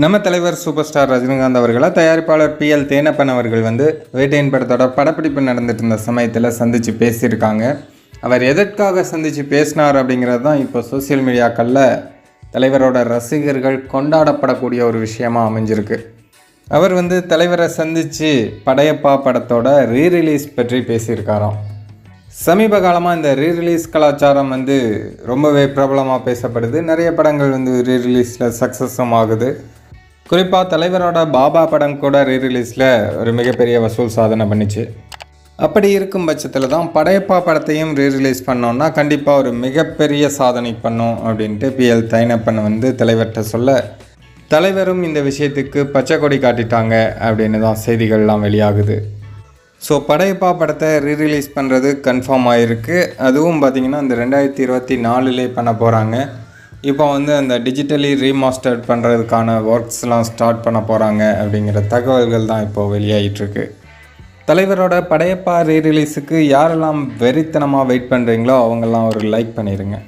நம்ம தலைவர் super star Rajinikanth அவர்களை தயாரிப்பாளர் பி எல் தேனப்பன் அவர்கள் வந்து வேட்டையின் படத்தோட படப்பிடிப்பு நடந்துட்டு இருந்த சமயத்தில் சந்தித்து பேசியிருக்காங்க. அவர் எதற்காக சந்தித்து பேசினார் அப்படிங்கிறது தான் இப்போ சோசியல் மீடியாக்களில் தலைவரோட ரசிகர்கள் கொண்டாடப்படக்கூடிய ஒரு விஷயமாக அமைஞ்சிருக்கு. அவர் வந்து தலைவரை சந்தித்து படையப்பா படத்தோட ரீ ரிலீஸ் பற்றி பேசியிருக்காராம். சமீப காலமாக இந்த ரீ ரிலீஸ் கலாச்சாரம் வந்து ரொம்பவே பிரபலமாக பேசப்படுது. நிறைய படங்கள் வந்து ரீ ரிலீஸில் சக்ஸஸும் ஆகுது. குறிப்பாக தலைவரோட பாபா படம் கூட ரீ ரிலீஸில் ஒரு மிகப்பெரிய வசூல் சாதனை பண்ணிச்சு. அப்படி இருக்கும் பட்சத்தில் தான் படையப்பா படத்தையும் ரீ ரிலீஸ் பண்ணோன்னா கண்டிப்பாக ஒரு மிகப்பெரிய சாதனை பண்ணும் அப்படின்ட்டு பிஎல் தைனப்பன் வந்து தலைவர்கிட்ட சொல்ல தலைவரும் இந்த விஷயத்துக்கு பச்சை கொடி காட்டிட்டாங்க அப்படின்னு தான் செய்திகள்லாம் வெளியாகுது. ஸோ படையப்பா படத்தை ரீரிலீஸ் பண்ணுறது கன்ஃபார்ம் ஆகிருக்கு அதுவும் பார்த்திங்கன்னா இந்த ரெண்டாயிரத்தி இருபத்தி நாலுலேயே பண்ண போகிறாங்க இப்போ வந்து அந்த டிஜிட்டலி ரீமாஸ்டர்ட் பண்ணுறதுக்கான ஒர்க்ஸ்லாம் ஸ்டார்ட் பண்ண போகிறாங்க அப்படிங்கிற தகவல்கள் தான் இப்போது வெளியாகிட்டுருக்கு தலைவரோட படையப்பா ரீரிலீஸுக்கு யாரெல்லாம் வெறித்தனமாக வெயிட் பண்ணுறீங்களோ அவங்கெல்லாம் ஒரு லைக் பண்ணிடுங்க